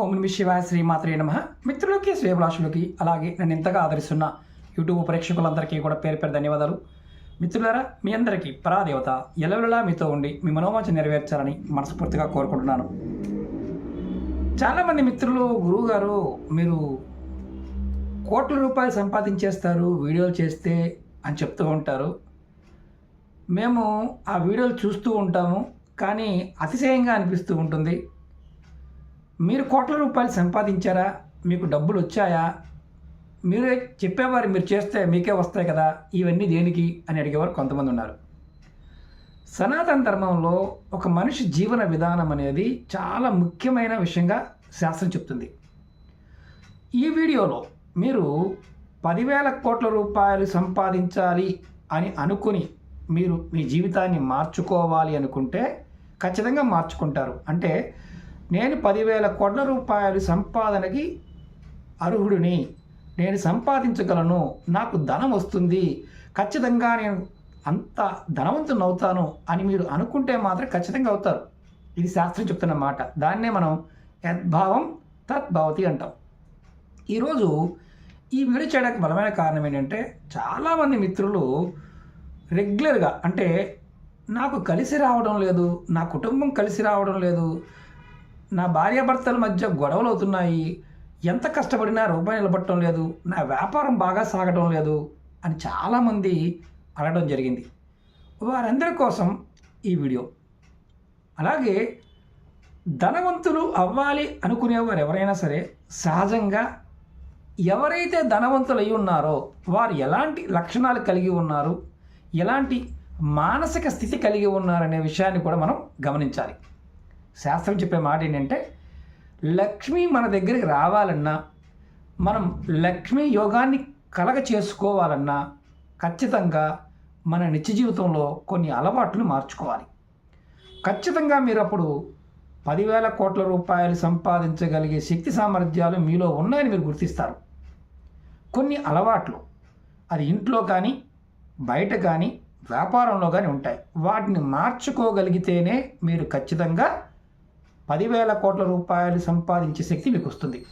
ఓం నమ శివాయ శ్రీమాత్రే నమ. మిత్రులకి శ్రేభిలాషులకి అలాగే నన్ను ఎంతగా ఆదరిస్తున్న యూట్యూబ్ ప్రేక్షకులందరికీ కూడా పేరు పేరు ధన్యవాదాలు. మిత్రులారా మీ అందరికీ పరాదేవత ఎలవెలలా మీతో ఉండి మీ మనోవాంఛ నెరవేర్చాలని మనస్ఫూర్తిగా కోరుకుంటున్నాను. చాలామంది మిత్రులు గురువుగారు మీరు కోట్ల రూపాయలు సంపాదించేస్తారు వీడియోలు చేస్తే అని చెప్తూ ఉంటారు. మేము ఆ వీడియోలు చూస్తూ ఉంటాము కానీ అతిశయంగా అనిపిస్తూ ఉంటుంది. మీరు కోట్ల రూపాయలు సంపాదించారా? మీకు డబ్బులు వచ్చాయా? మీరే చెప్పేవారు మీరు చేస్తే మీకే వస్తాయి కదా ఇవన్నీ దేనికి? అని అడిగేవారు కొంతమంది ఉన్నారు. సనాతన ధర్మంలో ఒక మనిషి జీవన విధానం అనేది చాలా ముఖ్యమైన విషయంగా శాస్త్రం చెప్తుంది. ఈ వీడియోలో మీరు పదివేల కోట్ల రూపాయలు సంపాదించాలి అని అనుకుని మీరు మీ జీవితాన్ని మార్చుకోవాలి అనుకుంటే ఖచ్చితంగా మార్చుకుంటారు. అంటే నేను పదివేల కోట్ల రూపాయల సంపాదనకి అర్హుడిని. నేను సంపాదించగలను. నాకు ధనం వస్తుంది. ఖచ్చితంగా నేను అంత ధనవంతుని అవుతాను అని మీరు అనుకుంటే మాత్రం ఖచ్చితంగా అవుతారు. ఇది శాస్త్రం చెప్తున్న మాట. దాన్నే మనం యద్భావం తద్భవతి అంటాం. ఈరోజు ఈ వీడియో చేయడానికి బలమైన కారణం ఏంటంటే చాలామంది మిత్రులు రెగ్యులర్గా అంటే నాకు కలిసి రావడం లేదు నా కుటుంబం కలిసి రావడం లేదు నా భార్యాభర్తల మధ్య గొడవలు అవుతున్నాయి ఎంత కష్టపడినా రూపాయి నిలబడటం లేదు. నా వ్యాపారం బాగా సాగటం లేదు అని చాలామంది అడగడం జరిగింది. వారందరి కోసం ఈ వీడియో. అలాగే ధనవంతులు అవ్వాలి అనుకునేవారు ఎవరైనా సరే సహజంగా ఎవరైతే ధనవంతులు అయి ఉన్నారో వారు ఎలాంటి లక్షణాలు కలిగి ఉన్నారు ఎలాంటి మానసిక స్థితి కలిగి ఉన్నారనే విషయాన్ని కూడా మనం గమనించాలి. శాస్త్రం చెప్పే మాట ఏంటంటే లక్ష్మి మన దగ్గరికి రావాలన్నా మనం లక్ష్మీ యోగాన్ని కలగ చేసుకోవాలన్నా ఖచ్చితంగా మన నిత్య జీవితంలో కొన్ని అలవాట్లు మార్చుకోవాలి. ఖచ్చితంగా మీరు అప్పుడు పదివేల కోట్ల రూపాయలు సంపాదించగలిగే శక్తి సామర్థ్యాలు మీలో ఉన్నాయని మీరు గుర్తిస్తారు. కొన్ని అలవాట్లు అది ఇంట్లో కానీ బయట కానీ వ్యాపారంలో కానీ ఉంటాయి. వాటిని మార్చుకోగలిగితేనే మీరు ఖచ్చితంగా పదివేల కోట్ల రూపాయలు సంపాదించే శక్తి మీకు వస్తుంది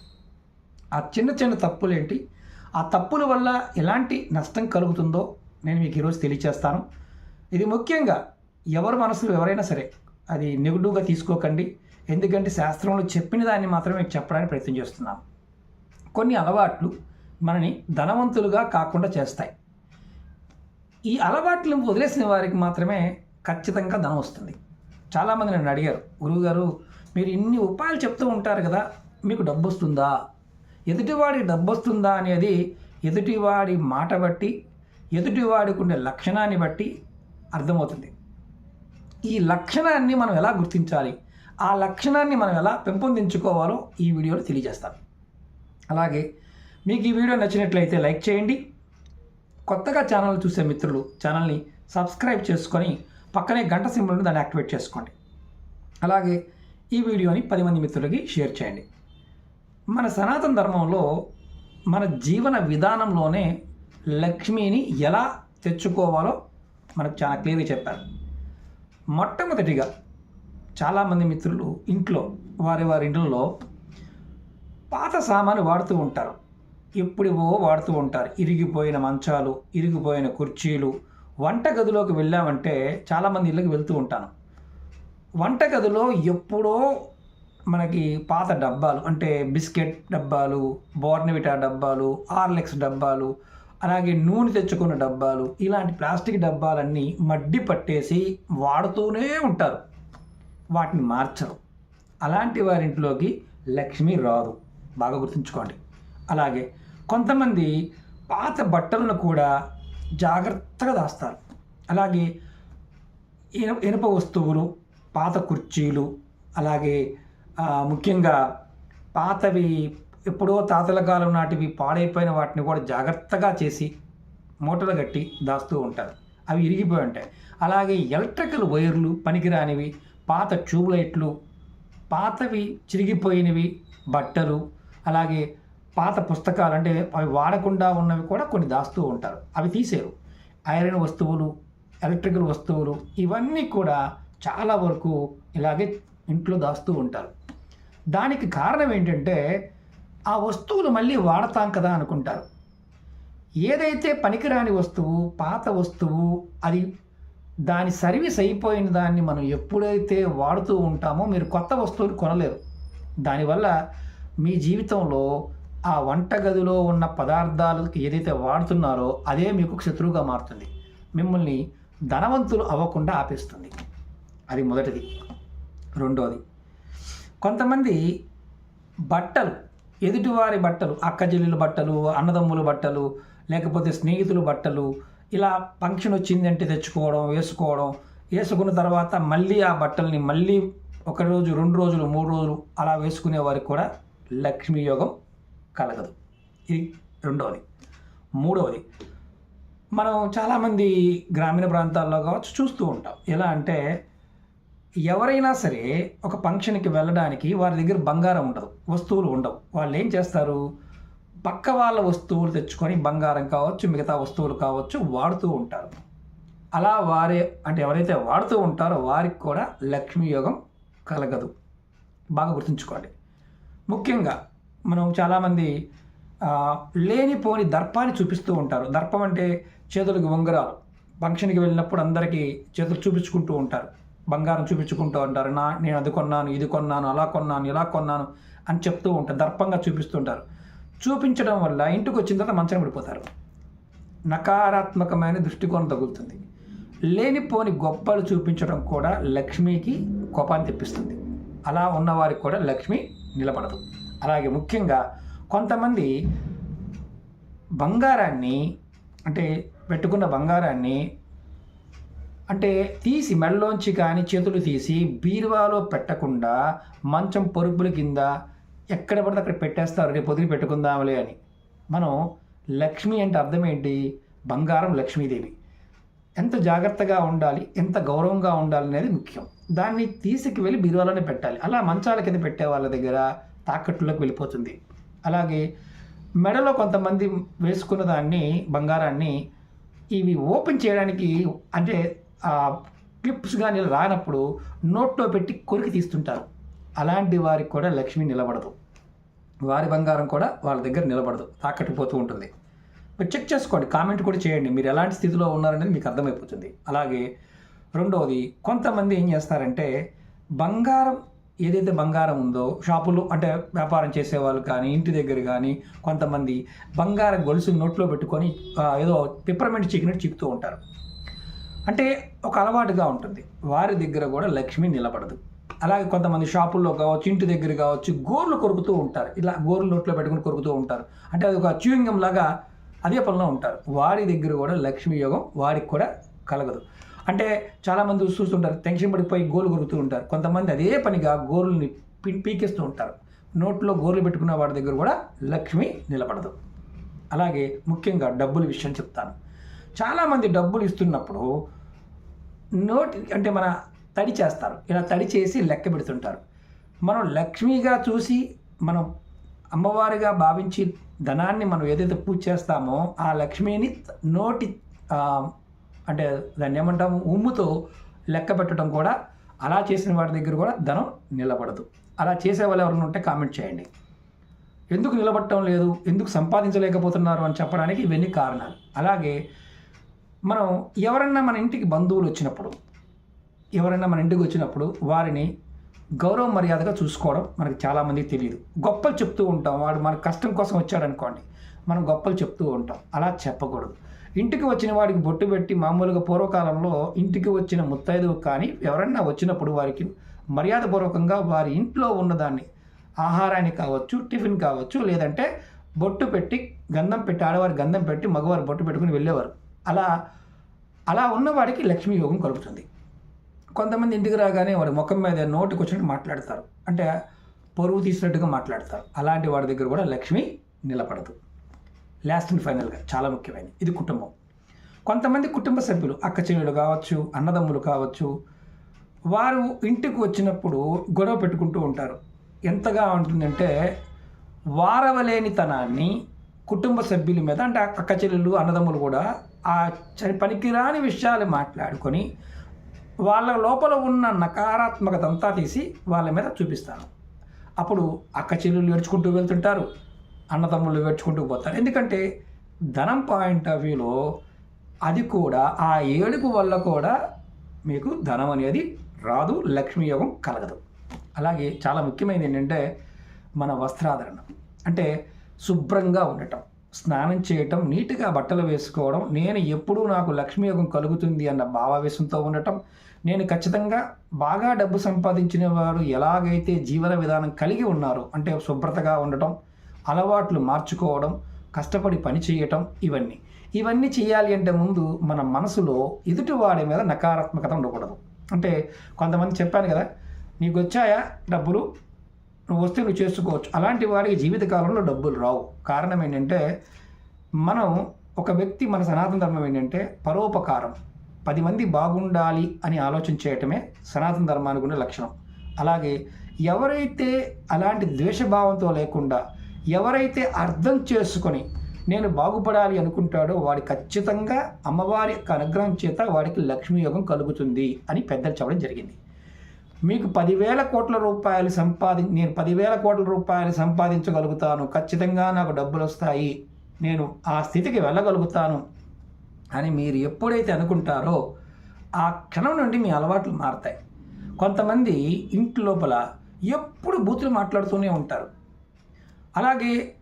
ఆ చిన్న చిన్న తప్పులేంటి? ఆ తప్పుల వల్ల ఎలాంటి నష్టం కలుగుతుందో నేను మీకు ఈరోజు తెలియచేస్తాను. ఇది ముఖ్యంగా ఎవరి మనసులో ఎవరైనా సరే అది నెగిటివ్గా తీసుకోకండి. ఎందుకంటే శాస్త్రంలో చెప్పిన దాన్ని మాత్రమే మీకు చెప్పడానికి ప్రయత్నం చేస్తున్నాను. కొన్ని అలవాట్లు మనని ధనవంతులుగా కాకుండా చేస్తాయి. ఈ అలవాట్లను వదిలేసిన వారికి మాత్రమే ఖచ్చితంగా ధనం వస్తుంది. చాలామంది నన్ను అడిగారు గురువుగారు మీరు ఇన్ని ఉపాయాలు చెప్తూ ఉంటారు కదా మీకు డబ్బు వస్తుందా ఎదుటివాడికి డబ్బు వస్తుందా అనేది ఎదుటివాడి మాట బట్టి ఎదుటివాడికి ఉండే లక్షణాన్ని బట్టి అర్థమవుతుంది. ఈ లక్షణాన్ని మనం ఎలా గుర్తించాలి? ఆ లక్షణాన్ని మనం ఎలా పెంపొందించుకోవాలో ఈ వీడియోలో తెలియజేస్తాను. అలాగే మీకు ఈ వీడియో నచ్చినట్లయితే లైక్ చేయండి. కొత్తగా ఛానల్ చూసే మిత్రులు ఛానల్ని సబ్స్క్రైబ్ చేసుకొని పక్కనే గంట సింబల్ని దాన్ని యాక్టివేట్ చేసుకోండి. అలాగే ఈ వీడియోని పది మంది మిత్రులకి షేర్ చేయండి. మన సనాతన ధర్మంలో మన జీవన విధానంలోనే లక్ష్మిని ఎలా తెచ్చుకోవాలో మనకు చాలా క్లియర్గా చెప్పారు. మొట్టమొదటిగా చాలామంది మిత్రులు ఇంట్లో వారి వారి ఇంట్లో పాత సామాను వాడుతూ ఉంటారు. ఎప్పుడివో వాడుతూ ఉంటారు. ఇరిగిపోయిన మంచాలు ఇరిగిపోయిన కుర్చీలు వంటగదిలోకి వెళ్ళామంటే చాలామంది ఇళ్ళకి వెళ్తూ ఉంటాను. వంటగదిలో ఎప్పుడో మనకి పాత డబ్బాలు అంటే బిస్కెట్ డబ్బాలు బోర్నవిటా డబ్బాలు ఆర్లెక్స్ డబ్బాలు అలాగే నూనె తెచ్చుకున్న డబ్బాలు ఇలాంటి ప్లాస్టిక్ డబ్బాలన్నీ మడ్డి పట్టేసి వాడుతూనే ఉంటారు. వాటిని మార్చరు. అలాంటి వారింట్లోకి లక్ష్మి రాదు. బాగా గుర్తుంచుకోండి. అలాగే కొంతమంది పాత బట్టలను కూడా జాగ్రత్తగా దాస్తారు. అలాగే ఇన ఇనుప వస్తువులు పాత కుర్చీలు అలాగే ముఖ్యంగా పాతవి ఎప్పుడో తాతల కాలం నాటివి పాడైపోయిన వాటిని కూడా జాగ్రత్తగా చేసి మూటలు కట్టి దాస్తూ ఉంటారు. అవి ఇరిగిపోయి ఉంటాయి. అలాగే ఎలక్ట్రికల్ వైర్లు పనికిరానివి పాత ట్యూబ్లైట్లు పాతవి చిరిగిపోయినవి బట్టలు అలాగే పాత పుస్తకాలు అంటే అవి వాడకుండా ఉన్నవి కూడా కొన్ని దాస్తూ ఉంటారు. అవి తీసేరు. ఐరన్ వస్తువులు ఎలక్ట్రికల్ వస్తువులు ఇవన్నీ కూడా చాలా వరకు ఇలాగే ఇంట్లో దాస్తూ ఉంటారు. దానికి కారణం ఏంటంటే ఆ వస్తువులు మళ్ళీ వాడతాం కదా అనుకుంటారు. ఏదైతే పనికిరాని వస్తువు పాత వస్తువు అది దాని సర్వీస్ అయిపోయిన దాన్ని మనం ఎప్పుడైతే వాడుతూ ఉంటామో మీరు కొత్త వస్తువులు కొనలేరు. దానివల్ల మీ జీవితంలో ఆ వంటగదిలో ఉన్న పదార్థాలకి ఏదైతే వాడుతున్నారో అదే మీకు శత్రువుగా మారుతుంది. మిమ్మల్ని ధనవంతులు అవ్వకుండా ఆపేస్తుంది. అది మొదటిది. రెండోది కొంతమంది బట్టలు ఎదుటివారి బట్టలు అక్క చెల్లెల బట్టలు అన్నదమ్ముల బట్టలు లేకపోతే స్నేహితులు బట్టలు ఇలా ఫంక్షన్ వచ్చిందంటే తెచ్చుకోవడం వేసుకోవడం వేసుకున్న తర్వాత మళ్ళీ ఆ బట్టల్ని మళ్ళీ ఒక రోజు రెండు రోజులు మూడు రోజులు అలా వేసుకునే వారికి కూడా లక్ష్మీ యోగం కలగదు. ఇది రెండవది మూడవది మనం చాలామంది గ్రామీణ ప్రాంతాల్లో కావచ్చు చూస్తూ ఉంటాం. ఎలా అంటే ఎవరైనా సరే ఒక ఫంక్షన్కి వెళ్ళడానికి వారి దగ్గర బంగారం ఉండదు వస్తువులు ఉండవు. వాళ్ళు ఏం చేస్తారు? పక్క వాళ్ళ వస్తువులు తెచ్చుకొని బంగారం కావచ్చు మిగతా వస్తువులు కావచ్చు వాడుతూ ఉంటారు. అలా వారే అంటే ఎవరైతే వాడుతూ ఉంటారో వారికి కూడా లక్ష్మీ యోగం కలగదు. బాగా గుర్తుంచుకోండి. ముఖ్యంగా మనం చాలామంది లేనిపోని దర్పాన్ని చూపిస్తూ ఉంటారు. దర్పం అంటే చేతులకు ఉంగరాలు. ఫంక్షన్కి వెళ్ళినప్పుడు అందరికీ చేతులు చూపించుకుంటూ ఉంటారు. బంగారం చూపించుకుంటూ ఉంటారు. నా నేను అది కొన్నాను ఇది కొన్నాను అలా కొన్నాను ఇలా కొన్నాను అని చెప్తూ ఉంటారు. దర్పంగా చూపిస్తుంటారు. చూపించడం వల్ల ఇంటికి వచ్చిన తర్వాత మంచం పడిపోతారు నకారాత్మకమైన దృష్టికోణం తగులుతుంది. లేనిపోని గొప్పలు చూపించడం కూడా లక్ష్మికి కోపాన్ని తెప్పిస్తుంది. అలా ఉన్నవారికి కూడా లక్ష్మి నిలబడదు. అలాగే ముఖ్యంగా కొంతమంది బంగారాన్ని అంటే పెట్టుకున్న బంగారాన్ని అంటే తీసి మెడలోంచి కానీ చేతులు తీసి బీరువాలో పెట్టకుండా మంచం పరుపుల కింద ఎక్కడ పడితే అక్కడ పెట్టేస్తారు. రేపు పొద్దున పెట్టుకుందాంలే అని. మనం లక్ష్మి అంటే అర్థం ఏంటి? బంగారం లక్ష్మీదేవి. ఎంత జాగ్రత్తగా ఉండాలి? ఎంత గౌరవంగా ఉండాలి అనేది ముఖ్యం. దాన్ని తీసుకు వెళ్ళి బీరువాలోనే పెట్టాలి. అలా మంచాల కింద పెట్టే వాళ్ళ దగ్గర తాకట్టులోకి వెళ్ళిపోతుంది. అలాగే మెడలో కొంతమంది వేసుకున్న దాన్ని బంగారాన్ని ఇవి ఓపెన్ చేయడానికి అంటే క్లిప్స్ కానీ రానప్పుడు నోట్లో పెట్టి కొరికి తీస్తుంటారు. అలాంటి వారికి కూడా లక్ష్మి నిలబడదు. వారి బంగారం కూడా వాళ్ళ దగ్గర నిలబడదు. తాకట్టు పోతూ ఉంటుంది. మీరు చెక్ చేసుకోండి. కామెంట్ కూడా చేయండి. మీరు ఎలాంటి స్థితిలో ఉన్నారనేది మీకు అర్థమైపోతుంది. అలాగే రెండవది కొంతమంది ఏం చేస్తారంటే బంగారం ఏదైతే బంగారం ఉందో షాపులు అంటే వ్యాపారం చేసేవాళ్ళు కానీ ఇంటి దగ్గర కానీ కొంతమంది బంగారం గొలుసు నోట్లో పెట్టుకొని ఏదో పిప్పర్మెంట్ చికెనట్టు చిక్కుతూ ఉంటారు. అంటే ఒక అలవాటుగా ఉంటుంది. వారి దగ్గర కూడా లక్ష్మి నిలబడదు. అలాగే కొంతమంది షాపుల్లో కావచ్చు ఇంటి దగ్గర కావచ్చు గోర్లు కొరుకుతూ ఉంటారు. ఇలా గోర్లు నోట్లో పెట్టుకుని కొరుకుతూ ఉంటారు. అంటే అది ఒక చ్యూయింగం లాగా అదే పనిలో ఉంటారు. వారి దగ్గర కూడా లక్ష్మీ యోగం వారికి కూడా కలగదు. అంటే చాలామంది చూస్తుంటారు టెన్షన్ పడిపోయి గోలు కొరుకుతూ ఉంటారు. కొంతమంది అదే పనిగా గోర్లని పీకేస్తూ ఉంటారు. నోట్లో గోర్లు పెట్టుకున్న వాడి దగ్గర కూడా లక్ష్మి నిలబడదు. అలాగే ముఖ్యంగా డబ్బుల విషయం చెప్తాను. చాలామంది డబ్బులు ఇస్తున్నప్పుడు నోటి అంటే మన తడి చేస్తారు. ఇలా తడి చేసి లెక్క పెడుతుంటారు. మనం లక్ష్మిగా చూసి మనం అమ్మవారిగా భావించి ధనాన్ని మనం ఏదైతే పూజ చేస్తామో ఆ లక్ష్మిని నోటి అంటే దాన్ని ఏమంటాము? ఉమ్ముతో లెక్క పెట్టడం కూడా అలా చేసిన వారి దగ్గర కూడా ధనం నిలబడదు. అలా చేసే వాళ్ళు ఎవరైనా ఉంటే కామెంట్ చేయండి. ఎందుకు నిలబడటం లేదు? ఎందుకు సంపాదించలేకపోతున్నారు అని చెప్పడానికి ఇవన్నీ కారణాలు. అలాగే మనం ఎవరన్నా మన ఇంటికి బంధువులు వచ్చినప్పుడు ఎవరైనా మన ఇంటికి వచ్చినప్పుడు వారిని గౌరవ మర్యాదగా చూసుకోవడం మనకు చాలామందికి తెలియదు. గొప్పలు చెప్తూ ఉంటాం వాడు మన కష్టం కోసం వచ్చాడనుకోండి మనం గొప్పలు చెప్తూ ఉంటాం అలా చెప్పకూడదు. ఇంటికి వచ్చిన వాడికి బొట్టు పెట్టి మామూలుగా పూర్వకాలంలో ఇంటికి వచ్చిన ముత్తైదువు కానీ ఎవరన్నా వచ్చినప్పుడు వారికి మర్యాదపూర్వకంగా వారి ఇంట్లో ఉన్నదాన్ని ఆహారాన్ని కావచ్చు టిఫిన్ కావచ్చు లేదంటే బొట్టు పెట్టి గంధం పెట్టి ఆడవారి గంధం పెట్టి మగవారు బొట్టు పెట్టుకుని వెళ్ళేవారు. అలా అలా ఉన్నవాడికి లక్ష్మీ యోగం కలుగుతుంది. కొంతమంది ఇంటికి రాగానే వాడి ముఖం మీద నోటికి వచ్చినట్టు మాట్లాడతారు. అంటే పొరుగు తీసినట్టుగా మాట్లాడతారు. అలాంటి వాడి దగ్గర కూడా లక్ష్మి నిలబడదు. లాస్ట్ అండ్ ఫైనల్గా చాలా ముఖ్యమైనది. ఇది కుటుంబం. కొంతమంది కుటుంబ సభ్యులు అక్క చెల్లెలు కావచ్చు అన్నదమ్ములు కావచ్చు వారు ఇంటికి వచ్చినప్పుడు గొడవ పెట్టుకుంటూ ఉంటారు. ఎంతగా ఉంటుందంటే వారవలేనితనాన్ని కుటుంబ సభ్యుల మీద అంటే అక్క చెల్లెలు అన్నదమ్ములు కూడా ఆ పనికిరాని విషయాలు మాట్లాడుకొని వాళ్ళ లోపల ఉన్న నకారాత్మకత అంతా తీసి వాళ్ళ మీద చూపిస్తాను. అప్పుడు అక్క చెల్లెళ్ళు ఏడ్చుకుంటూ వెళ్తుంటారు అన్నదమ్ముళ్ళు ఏడ్చుకుంటూ పోతారు. ఎందుకంటే ధనం పాయింట్ ఆఫ్ వ్యూలో అది కూడా ఆ ఏడుపు వల్ల కూడా మీకు ధనం అనేది రాదు లక్ష్మీ యోగం కలగదు. అలాగే చాలా ముఖ్యమైనది ఏంటంటే మన వస్త్రాధరణ అంటే శుభ్రంగా ఉండటం. స్నానం చేయటం నీట్గా బట్టలు వేసుకోవడం నేను ఎప్పుడూ నాకు లక్ష్మీ యోగం కలుగుతుంది అన్న భావావేశంతో ఉండటం నేను ఖచ్చితంగా బాగా డబ్బు సంపాదించిన వారు ఎలాగైతే జీవన విధానం కలిగి ఉన్నారు అంటే శుభ్రతగా ఉండటం అలవాట్లు మార్చుకోవడం కష్టపడి పని చేయటం ఇవన్నీ. ఇవన్నీ చేయాలి అంటే ముందు మన మనసులో ఎదుటివాడి మీద నకారాత్మకత ఉండకూడదు. అంటే కొంతమంది చెప్పాను కదా నీకు వచ్చాయా డబ్బులు? నువ్వు వస్తే నువ్వు చేసుకోవచ్చు. అలాంటి వారికి జీవితకాలంలో డబ్బులు రావు. కారణం ఏంటంటే మనం ఒక వ్యక్తి మన సనాతన ధర్మం ఏంటంటే పరోపకారం. పది మంది బాగుండాలి అని ఆలోచన చేయటమే సనాతన ధర్మానికి ఉండే లక్షణం. అలాగే ఎవరైతే అలాంటి ద్వేషభావంతో లేకుండా ఎవరైతే అర్థం చేసుకొని నేను బాగుపడాలి అనుకుంటాడో వాడి ఖచ్చితంగా అమ్మవారి యొక్క అనుగ్రహం చేత వాడికి లక్ష్మీ యోగం కలుగుతుంది అని పెద్దలు చెప్పడం జరిగింది. మీకు పదివేల కోట్ల రూపాయలు సంపాది నేను పదివేల కోట్ల రూపాయలు సంపాదించగలుగుతాను. ఖచ్చితంగా నాకు డబ్బులు వస్తాయి. నేను ఆ స్థితికి వెళ్ళగలుగుతాను అని మీరు ఎప్పుడైతే అనుకుంటారో ఆ క్షణం నుండి మీ అలవాట్లు మారతాయి. కొంతమంది ఇంటి లోపల ఎప్పుడు బూతులు మాట్లాడుతూనే ఉంటారు. అలాగే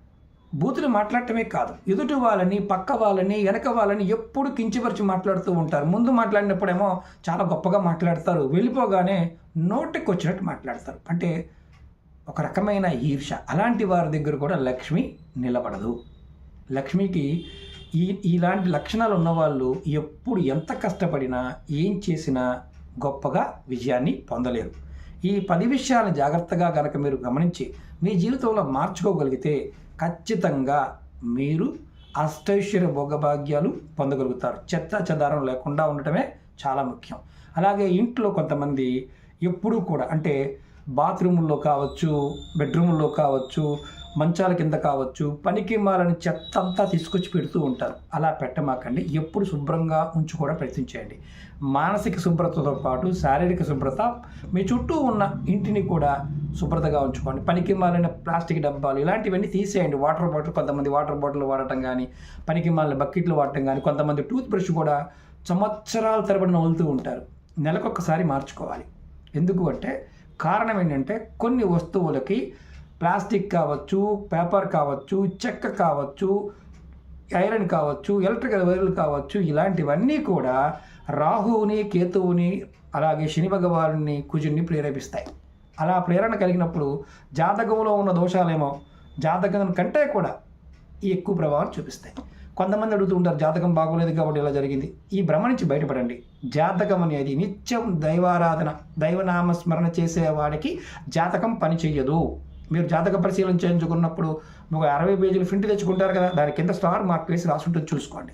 బూతులు మాట్లాడటమే కాదు. ఎదుటి వాళ్ళని పక్క వాళ్ళని వెనక వాళ్ళని ఎప్పుడు కించిపరిచి మాట్లాడుతూ ఉంటారు. ముందు మాట్లాడినప్పుడేమో చాలా గొప్పగా మాట్లాడతారు. వెళ్ళిపోగానే నోటికి వచ్చినట్టు మాట్లాడతారు. అంటే ఒక రకమైన ఈర్ష. అలాంటి వారి దగ్గర కూడా లక్ష్మి నిలబడదు. లక్ష్మికి ఈ ఇలాంటి లక్షణాలు ఉన్నవాళ్ళు ఎప్పుడు ఎంత కష్టపడినా ఏం చేసినా గొప్పగా విజయాన్ని పొందలేరు. ఈ పది విషయాలను జాగ్రత్తగా కనుక మీరు గమనించి మీ జీవితంలో మార్చుకోగలిగితే ఖచ్చితంగా మీరు అష్టైశ్వర్య భోగభాగ్యాలు పొందగలుగుతారు. చెత్త చెదారం లేకుండా ఉండటమే చాలా ముఖ్యం. అలాగే ఇంట్లో కొంతమంది ఎప్పుడూ కూడా అంటే బాత్రూముల్లో కావచ్చు బెడ్రూముల్లో కావచ్చు మంచాల కింద కావచ్చు పనికి మాలని చెత్త అంతా తీసుకొచ్చి పెడుతూ ఉంటారు. అలా పెట్టమాకండి. ఎప్పుడు శుభ్రంగా ఉంచుకోవడం ప్రయత్నించేయండి మానసిక శుభ్రతతో పాటు శారీరక శుభ్రత మీ చుట్టూ ఉన్న ఇంటిని కూడా శుభ్రతగా ఉంచుకోండి. పనికి మాలిన ప్లాస్టిక్ డబ్బాలు ఇలాంటివన్నీ తీసేయండి. వాటర్ బాటిల్ కొంతమంది వాటర్ బాటిల్ వాడటం కానీ పనికి మాలిన బకెట్లు వాడటం కానీ కొంతమంది టూత్ బ్రష్ కూడా సంవత్సరాల తరబడి నవ్వులుతూ ఉంటారు. నెలకొకసారి మార్చుకోవాలి. ఎందుకు అంటే కారణం ఏంటంటే కొన్ని వస్తువులకి ప్లాస్టిక్ కావచ్చు పేపర్ కావచ్చు చెక్క కావచ్చు ఐరన్ కావచ్చు ఎలక్ట్రికల్ వైర్లు కావచ్చు ఇలాంటివన్నీ కూడా రాహువుని కేతువుని అలాగే శని భగవాన్ని కుజుని ప్రేరేపిస్తాయి. అలా ప్రేరణ కలిగినప్పుడు జాతకంలో ఉన్న దోషాలేమో జాతకం కంటే కూడా ఈ ఎక్కువ ప్రభావం చూపిస్తాయి. కొంతమంది అడుగుతూ ఉంటారు జాతకం బాగోలేదు కాబట్టి ఇలా జరిగింది. ఈ భ్రమ నుంచి బయటపడండి. జాతకం అనేది నిత్యం దైవారాధన దైవనామ స్మరణ చేసేవాడికి జాతకం పని మీరు జాతక పరిశీలన చేయించుకున్నప్పుడు ఒక అరవై పేజీలు ప్రింట్ తెచ్చుకుంటారు కదా దాని కింద స్టార్ మార్క్ వేసి రాసుంటుంది చూసుకోండి.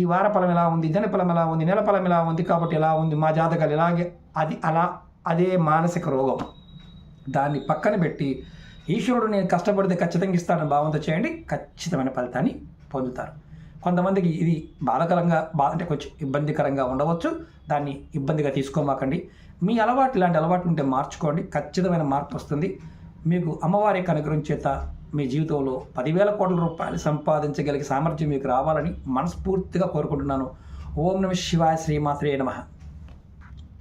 ఈ వార ఫలం ఎలా ఉంది దిన ఫలం ఎలా ఉంది నెల ఫలం ఎలా ఉంది కాబట్టి ఎలా ఉంది మా జాతకాలు ఇలాగే అది అలా అదే మానసిక రోగం. దాన్ని పక్కన పెట్టి ఈశ్వరుడు నేను కష్టపడితే ఖచ్చితంగా ఇస్తానని భావంతో చేయండి ఖచ్చితమైన ఫలితాన్ని పొందుతారు. కొంతమందికి ఇది బాధకరంగా బా అంటే కొంచెం ఇబ్బందికరంగా ఉండవచ్చు దాన్ని ఇబ్బందిగా తీసుకోమాకండి. మీ అలవాటు ఇలాంటి అలవాట్లు ఉంటే మార్చుకోండి ఖచ్చితమైన మార్పు వస్తుంది. మీకు అమ్మవారి యొక్క చేత మీ జీవితంలో పదివేల కోట్ల రూపాయలు సంపాదించగలిగే సామర్థ్యం మీకు రావాలని మనస్ఫూర్తిగా కోరుకుంటున్నాను. ఓం నమ శివాయ శ్రీమాత్రే నమః.